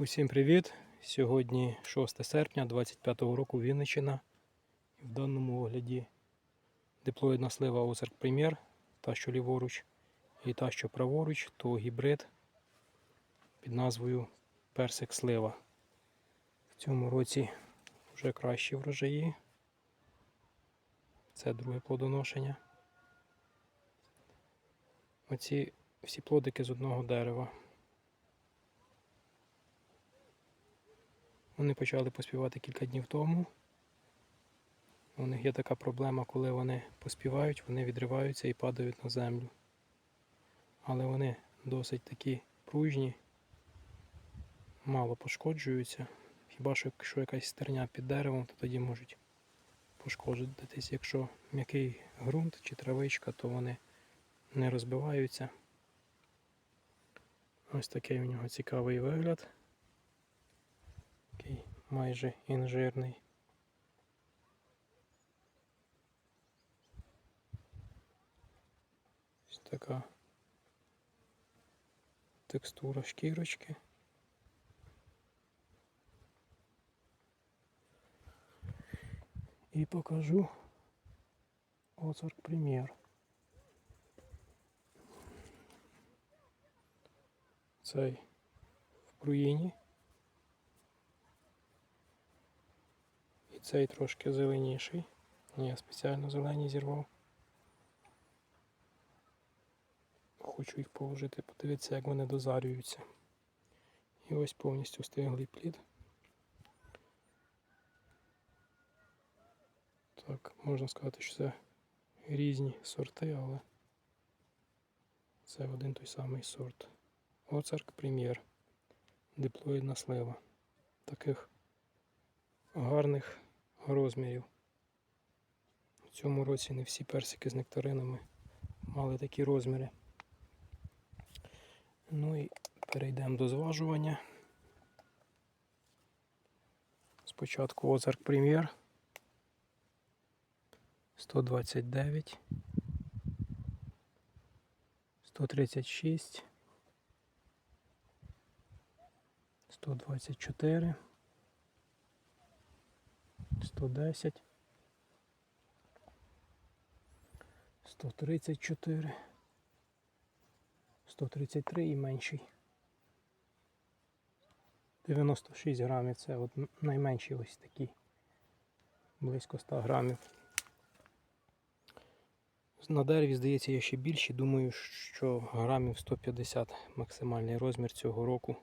Усім привіт! Сьогодні 6 серпня 25 року Вінниччина. В даному огляді диплоїдна слива Озерк Прем'єр, та що ліворуч, і та, що праворуч, то гібрид під назвою Персик Слива. В цьому році вже кращі врожаї. Це друге плодоношення. Оці всі плодики з одного дерева. Вони почали поспівати кілька днів тому. У них є така проблема, коли вони поспівають, вони відриваються і падають на землю. Але вони досить такі пружні, мало пошкоджуються. Хіба що якщо якась стерня під деревом, то тоді можуть пошкодитись. Якщо м'який ґрунт чи травичка, то вони не розбиваються. Ось такий у нього цікавий вигляд. Такий майже інжирний. Ось така текстура шкірочки. І покажу Оцорк Прем'єр. Цей в пруїні. Цей трошки зеленіший. Я спеціально зелені зірвав. Хочу їх положити, подивитися, як вони дозарюються. І ось повністю стиглий плід. Так, можна сказати, що це різні сорти, але це один той самий сорт. Оцарк Прем'єр. Диплоїдна слива. Таких гарних розмірів. В цьому році не всі персики з нектаринами мали такі розміри. Ну і перейдемо до зважування. Спочатку Озарк Прем'єр 129, 136, 124, 110, 134, 133 і менший. 96 грамів це от найменші ось такі. Близько 100 грамів. На дереві, здається, є ще більші. Думаю, що грамів 150 максимальний розмір цього року.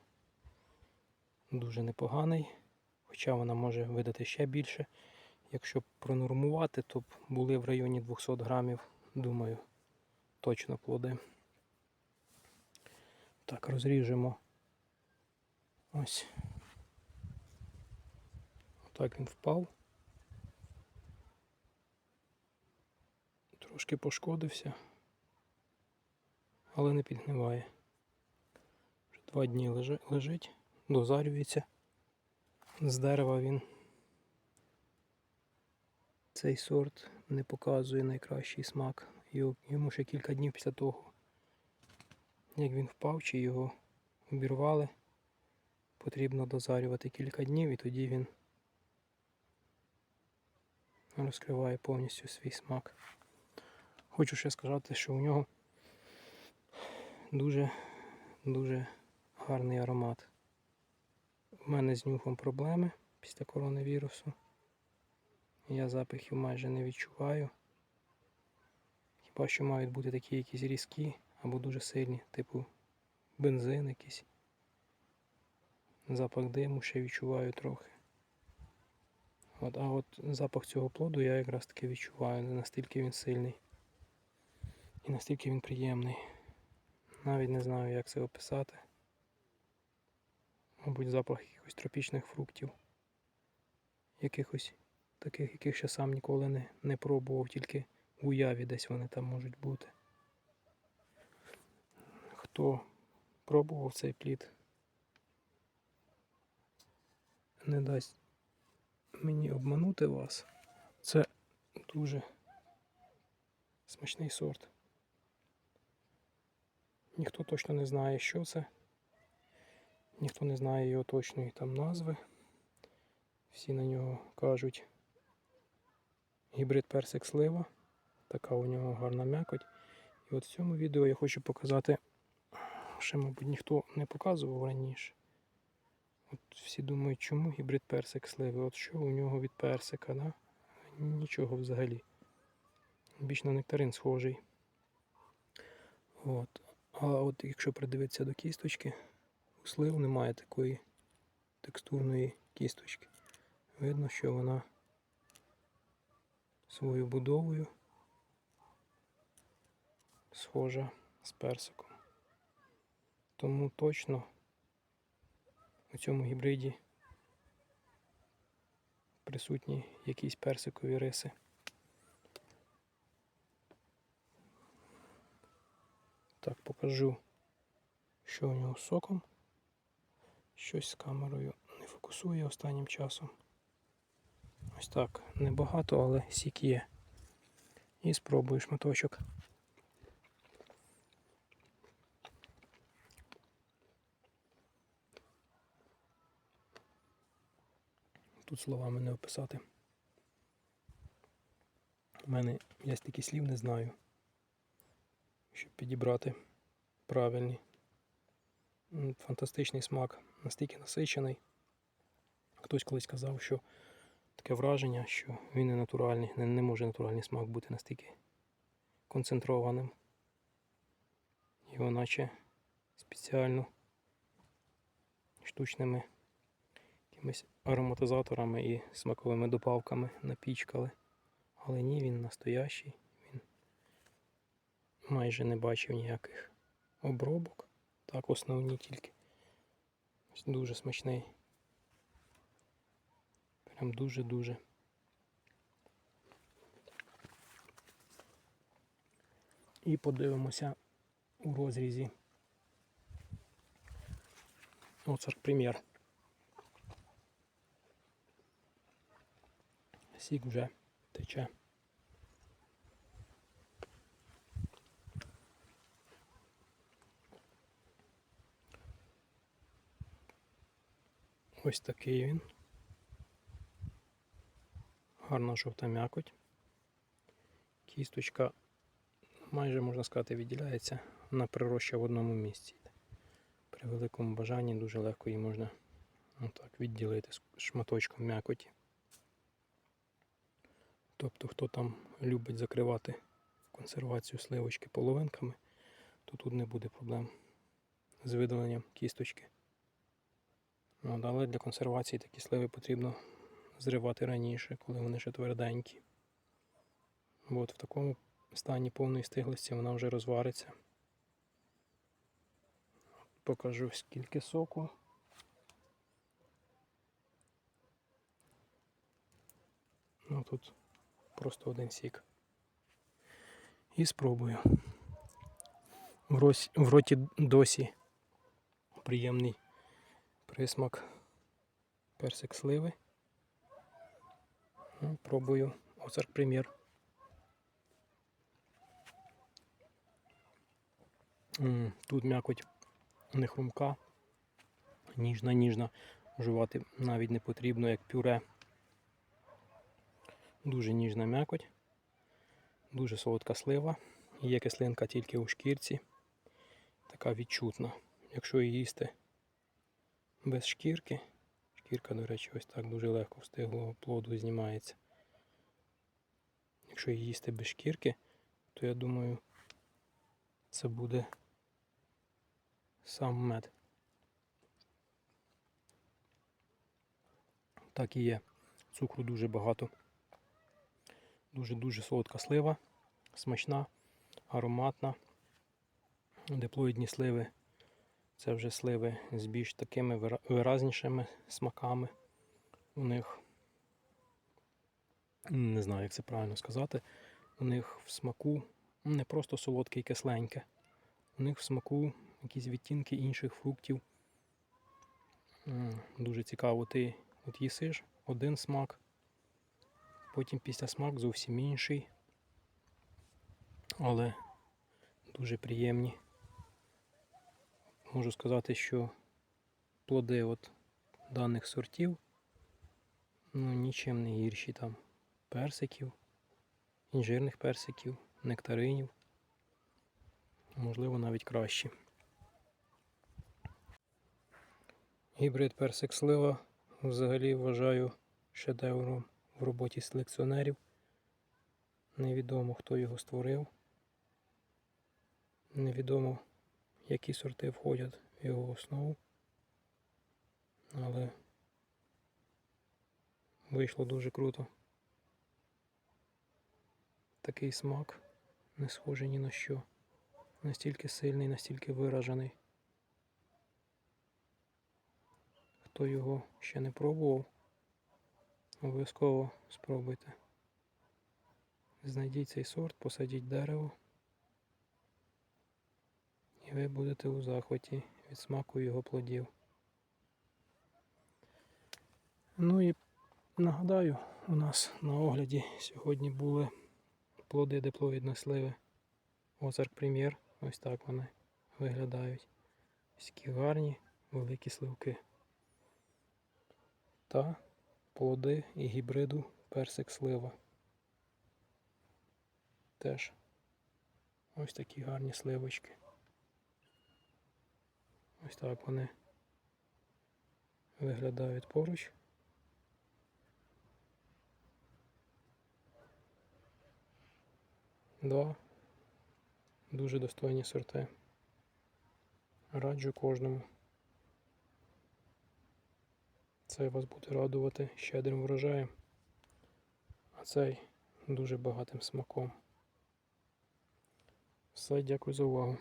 Дуже непоганий. Хоча вона може видати ще більше. Якщо пронормувати, то б були в районі 200 грамів, думаю, точно плоди. Так, розріжемо. Ось. Отак він впав. Трошки пошкодився, але не підгниває. Вже два дні лежить, дозарюється. З дерева він цей сорт не показує найкращий смак. Йому ще кілька днів після того, як він впав, чи його обірвали, потрібно дозарювати кілька днів і тоді він розкриває повністю свій смак. Хочу ще сказати, що у нього дуже дуже гарний аромат. У мене з нюхом проблеми після коронавірусу. Я запахів майже не відчуваю. Хіба що мають бути такі якісь різкі або дуже сильні, типу бензин якийсь. Запах диму ще відчуваю трохи. От, а от запах цього плоду я якраз таки відчуваю, не настільки він сильний. І настільки він приємний. Навіть не знаю, як це описати. Мабуть, запах якихось тропічних фруктів. Якихось таких, яких ще сам ніколи не, не пробував, тільки в уяві десь вони там можуть бути. Хто пробував цей плід, не дасть мені обманути вас. Це дуже смачний сорт. Ніхто точно не знає, що це. Ніхто не знає його точної там назви. Всі на нього кажуть гібрид персик слива. Така у нього гарна м'якоть. І от в цьому відео я хочу показати, ще, мабуть, ніхто не показував раніше. От всі думають, чому гібрид персик сливи? От що у нього від персика, да? Нічого взагалі. Більш на нектарин схожий. От. А от якщо придивитися до кісточки, слив немає такої текстурної кісточки. Видно, що вона своєю будовою схожа з персиком. Тому точно у цьому гібриді присутні якісь персикові риси. Так, покажу, що у нього з соком. Щось з камерою не фокусує останнім часом. Ось так, небагато, але сік є. І спробую шматочок. Тут словами не описати. У мене я стільки слів не знаю, щоб підібрати правильний. Фантастичний смак, настільки насичений. Хтось колись казав, що таке враження, що він не натуральний, не, не може натуральний смак бути настільки концентрованим. Його наче спеціально штучними якимись ароматизаторами і смаковими добавками напічкали. Але ні, він настоящий, він майже не бачив ніяких обробок. Так, основні тільки. Дуже смачний. Прям дуже-дуже. І подивимося у розрізі. Оцар прем'єр. Сік вже тече. Ось такий він. Гарна жовта м'якоть. Кісточка майже можна сказати відділяється, вона прироща в одному місці. При великому бажанні дуже легко її можна отак відділити шматочком м'якоті. Тобто, хто там любить закривати консервацію сливочки половинками, то тут не буде проблем з видаленням кісточки. От, але для консервації такі сливи потрібно зривати раніше, коли вони ще тверденькі. От в такому стані повної стиглості вона вже розвариться. Покажу скільки соку. Ну тут просто один сік. І спробую. В роті досі приємний присмак персик сливи. Ну, пробую оцар прем'єр. Тут м'якоть не хрумка, ніжна, ніжна. Жувати навіть не потрібно, як пюре. Дуже ніжна м'якоть, дуже солодка слива. Є кислинка тільки у шкірці. Така відчутна. Якщо її їсти без шкірки, шкірка, до речі, ось так дуже легко встиглого плоду знімається. Якщо її їсти без шкірки, то я думаю, це буде сам мед. Так і є. Цукру дуже багато. Дуже-дуже солодка слива, смачна, ароматна. Диплоїдні сливи це вже сливи з більш такими виразнішими смаками. У них, не знаю, як це правильно сказати, у них в смаку не просто солодке і кисленьке. У них в смаку якісь відтінки інших фруктів. Дуже цікаво, ти от їсиш один смак, потім після смак зовсім інший. Але дуже приємні. Можу сказати, що плоди от даних сортів ну, нічим не гірші там персиків, інжирних персиків, нектаринів. Можливо, навіть кращі. Гібрид персик слива взагалі вважаю шедевром в роботі селекціонерів. Невідомо, хто його створив. Невідомо, які сорти входять в його основу. Але вийшло дуже круто. Такий смак не схожий ні на що. Настільки сильний, настільки виражений. Хто його ще не пробував, обов'язково спробуйте. Знайдіть цей сорт, посадіть дерево, і ви будете у захваті від смаку його плодів. Ну і нагадаю, у нас на огляді сьогодні були плоди дипловідної сливи Озарк Прем'єр. Ось так вони виглядають. Такі гарні великі сливки. Та плоди і гібриду персик слива. Теж ось такі гарні сливочки. Ось так вони виглядають поруч. Два дуже достойні сорти. Раджу кожному. Це вас буде радувати щедрим врожаєм, а цей дуже багатим смаком. Все, дякую за увагу.